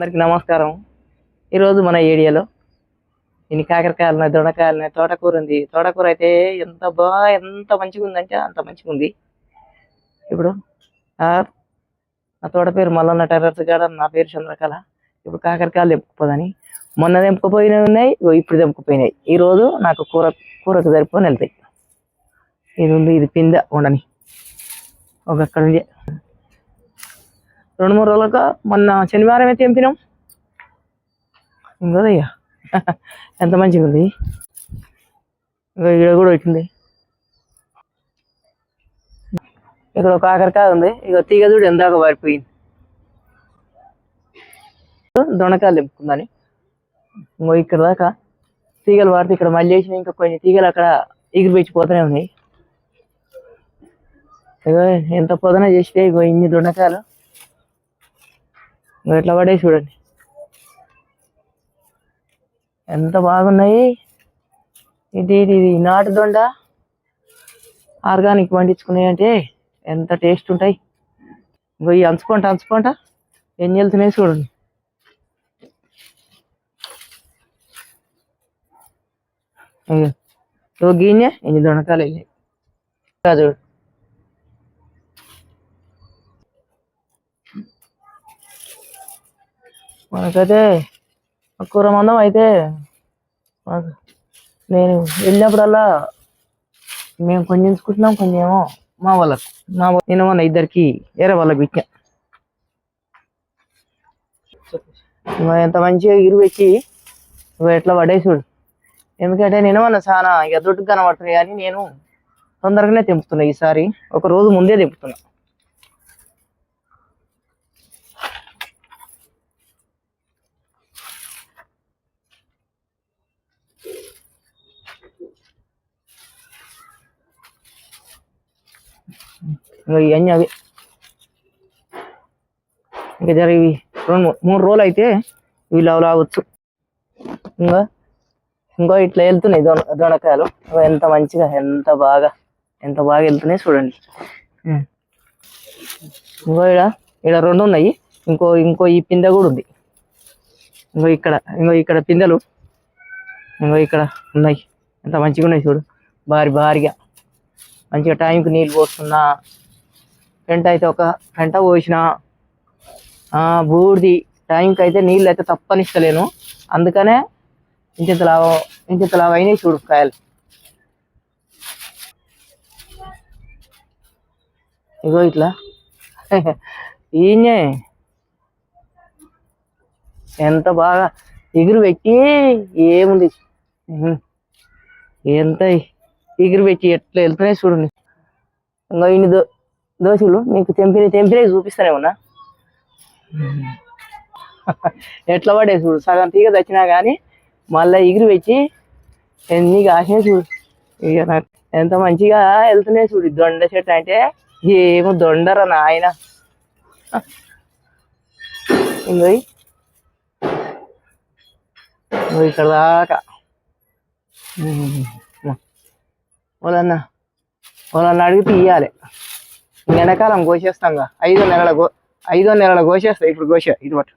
అందరికీ నమస్కారం. ఈరోజు మన ఏరియాలో ఇన్ని కాకరకాయలున్నాయి ఉన్నాయి తోటకూర ఉంది. తోటకూర అయితే ఎంత బాగా ఎంత మంచిగా ఉందంటే అంత మంచిగా ఉంది. ఇప్పుడు ఆ నా తోట పేరు మల్లన్న టెర్రస్ గార్డెన్ నా పేరు చంద్రకళ. ఇప్పుడు కాకరకాయలు తెంపుకోదని మొన్న తెంపుకుపోయినవి ఉన్నాయి ఇప్పుడు తెంపుకుపోయినాయి. ఈ రోజు నాకు కూర కూరకు సరిపోని వెళ్తాయి. ఇది ఉంది ఇది పిందె ఉండని. ఒక అక్కడ ఉంది రెండు మూడు రోజులకు మొన్న శనివారం అయితే తెంపినాం ఇంకోదయ్యా ఎంత మంచిగా ఉంది. ఇంకా ఇక్కడ కూడా వచ్చింది ఇక్కడ ఒక ఆఖరికాయ ఉంది. ఇక తీగ చూడు ఎందాక పారిపోయింది దొండకాయలు తెంపుకుందని. ఇంకో ఇక్కడ దాకా తీగలు వాడితే ఇక్కడ మళ్ళీ వేసిన ఇంకా కొన్ని తీగలు అక్కడ ఎగిరిపెచ్చిపోతూనే ఉన్నాయి. ఇగో ఎంత పొదన చేస్తే ఇగో ఇన్ని దొండకాయలు. ఇగో ఎట్లా పడే చూడండి. ఎంత బాగున్నాయి. ఇది ఇది ఇది నాటు దొండ ఆర్గానిక్ పండించుకున్నాయి అంటే ఎంత టేస్ట్ ఉంటాయి. ఇంకో ఈ అంచుకుంటా అంచుకుంటా ఏం వెళ్తున్నాయి చూడండి. అయ్యో. ఓ గీనే ఎన్ని దొండకాయలు వెళ్ళాయి చూడు. మనకైతే కూర మందం అయితే నేను వెళ్ళినప్పుడల్లా మేము కొంచెం తీసుకుంటున్నాం కొంచెం ఏమో మా వాళ్ళకు. మా నేను మొన్న ఇద్దరికి వేరే వాళ్ళకి ఇచ్చా ఎంత మంచిగా ఇరువు వచ్చి ఇగో ఎట్లా పడేసి చూడు ఎందుకంటే నేను మొన్న చాలా దొడ్డు కనబడుతున్నాయి కానీ నేను తొందరగానే తెంపుతున్నా ఈసారి. ఒక రోజు ముందే తెంపుతున్నా. ఇంకా ఇవన్నీ అవి. ఇంకా జర ఇవి రెండు మూడు రోజులు అయితే ఇవి లవ్ లావచ్చు ఇంకా ఇంకో ఇట్లా వెళ్తున్నాయి దొన దొండకాయలు. ఎంత మంచిగా ఎంత బాగా ఎంత బాగా వెళ్తున్నాయి చూడండి. ఇంకో ఇక్కడ ఇక్కడ రెండు ఉన్నాయి. ఇంకో ఇంకో ఈ పిందె కూడా ఉంది. ఇంకో ఇక్కడ ఇంకో ఇక్కడ పిందెలు. ఇంకో ఇక్కడ ఉన్నాయి. ఎంత మంచిగా ఉన్నాయి చూడు. భారీ భారీగా. మంచిగా టైంకి నీళ్ళు పోస్తున్నా. టెంట్ అయితే ఒక పెంట పోసిన. ఆ, బూడిది టైంకి అయితే నీళ్ళు అయితే తప్పనిస్తలేను. అందుకనే ఇంచెంత లాభం ఇంచెంత లాభం అయినాయి చూడు కాయలు. ఇగో ఇట్లా. ఈయనే ఎంత బాగా ఎగురు పెట్టి ఏముంది? ఎంత ఎగురు పెట్టి ఎట్లా వెళ్తున్నాయి చూడండి ఇంకా ఇన్ని దోశలు మీకు తెంపిన తెంపినే చూపిస్తానే ఉన్నా. ఎట్లా పడే చూడు సగం తీగ తెచ్చినా కానీ మళ్ళీ ఎగిరి పెట్టి ఎన్ని కాసినాయి చూడు. ఇక నాకు ఎంత మంచిగా వెళ్తున్నాయి చూడు దొండ చెట్టు అంటే ఏమో దొండరా నాయన. ఇంకోయ్ ఇంకో ఇక్కడ దాకా. వాళ్ళన్న వాళ్ళన్న అడిగి తీయాలి. ఎండాకాలం కోసేస్తాంగా. ఐదో నెలల గో ఐదో నెలల కోసేస్తా ఇప్పుడు కోసా ఇది పట్టు.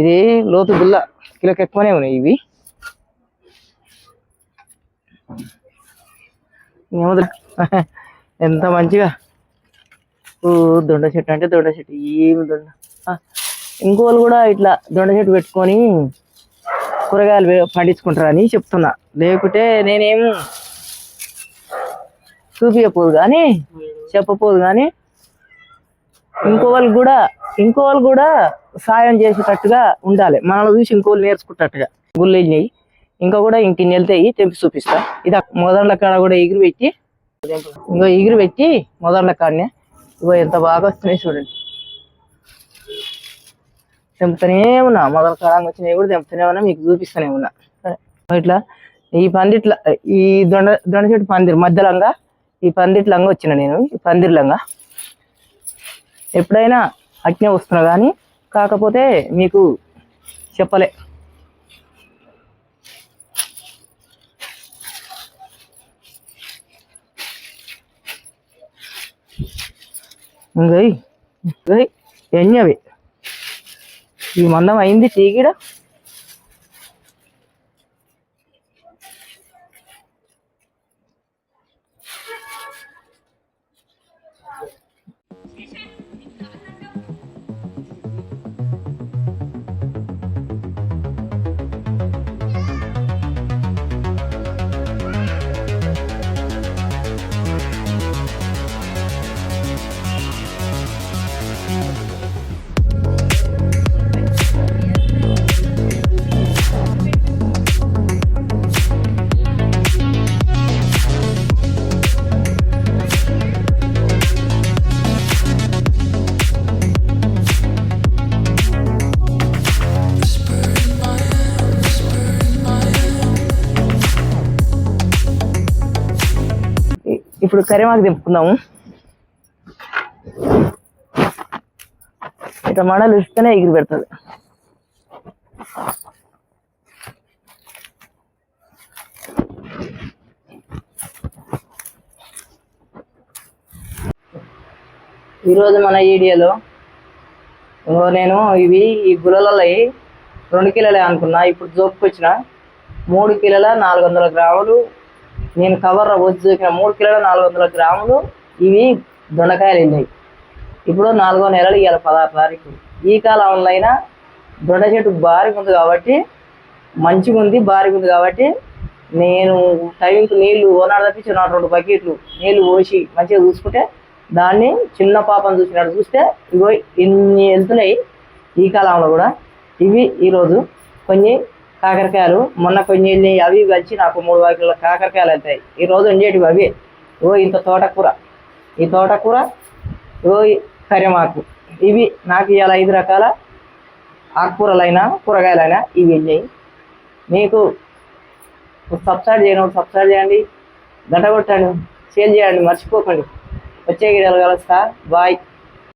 ఇది లోతు గుల్ల కిలోకి ఎక్కువనే ఉన్నాయి ఇవి. ఏమవుతుంది ఎంత మంచిగా? ఓ దొండ చెట్టు అంటే దొండ చెట్టు ఏమి దొండ? ఇంకోళ్ళు కూడా ఇట్లా దొండ చెట్టు పెట్టుకొని కూరగాయలు పండించుకుంటారని చెప్తున్నా. లేకుంటే నేనేం చూపించపోదు కానీ చెప్పపోదు కానీ ఇంకో వాళ్ళు కూడా ఇంకో వాళ్ళు కూడా సాయం చేసేటట్టుగా ఉండాలి. మనల్ని చూసి ఇంకోళ్ళు నేర్చుకుంటట్టుగా. గుళ్ళు వెళ్ళినాయి. ఇంకా కూడా ఇంటిని వెళ్తాయి తెంపి చూపిస్తా. ఇది మొదళ్ళ కాడ కూడా ఎగిరి పెట్టి ఇంకో ఎగిరి పెట్టి మొదళ్ళ కాడనే. ఇగో ఎంత బాగా వస్తున్నాయి చూడండి. తెంపుతూనే ఉన్నా. మొదల కాలంగా వచ్చినాయి కూడా తెంపుతూనే ఉన్నా. మీకు చూపిస్తూనే ఉన్నా. ఇట్లా ఈ పందిట్ల ఈ దొండ దొండ చెట్టు పందిరి మధ్యలంగా ఈ పందిట్లంగా వచ్చిన నేను ఈ పందిర్లంగా ఎప్పుడైనా అజ్ఞ వస్తున్నా కానీ కాకపోతే మీకు చెప్పలే. ఇంకా ఇగో ఎన్ని అవి ఈ మందం అయింది తీగిడ ఇప్పుడు కరిమాకు దింపుకుందాము ఇట్లా మడలు ఇస్తేనే ఎగిరి పెడుతుంది. ఈరోజు మన ఈడియోలో నేను ఇవి ఈ గులలలో రెండు కిలోలే అనుకున్నా. ఇప్పుడు జోపుకొచ్చిన మూడు కిలోల నాలుగు వందల గ్రాములు నేను కవర్ వచ్చి చూసిన మూడు కిలోల నాలుగు వందల గ్రాములు ఇవి దొండకాయలు వెళ్ళాయి ఇప్పుడు నాలుగో నెలలు ఇవాళ పదహారు తారీఖు. ఈ కాలంలో అయినా దొండ చెట్టు భారీగా ఉంది కాబట్టి మంచిగా ఉంది భారీగా ఉంది కాబట్టి నేను టైంకి నీళ్ళు ఓనాడు తప్పించి నా రెండు బకెట్లు నీళ్ళు పోసి మంచిగా చూసుకుంటే దాన్ని చిన్న పాపను చూసినట్టు చూస్తే ఇగో ఇన్ని వెళ్తున్నాయి ఈ కాలంలో కూడా. ఇవి ఈరోజు కొన్ని కాకరకాయలు. మొన్న కొన్ని అవి కలిసి నాకు మూడు వాకిల కాకరకాయలు వెళ్తాయి ఈ రోజు ఉండేటివి అవి. ఓ ఇంత తోటకూర. ఈ తోటకూర ఓ కరిమాకు ఇవి నాకు ఇవాళ ఐదు రకాల ఆకుకూరలైనా కూరగాయలైనా ఇవి వెళ్ళాయి మీకు సబ్స్క్రైబ్ చేయడం సబ్స్క్రైబ్ చేయండి. గంట కొట్టండి. సేల్ చేయండి. మర్చిపోకండి. వచ్చే గిడలు కలుస్తా. బాయ్.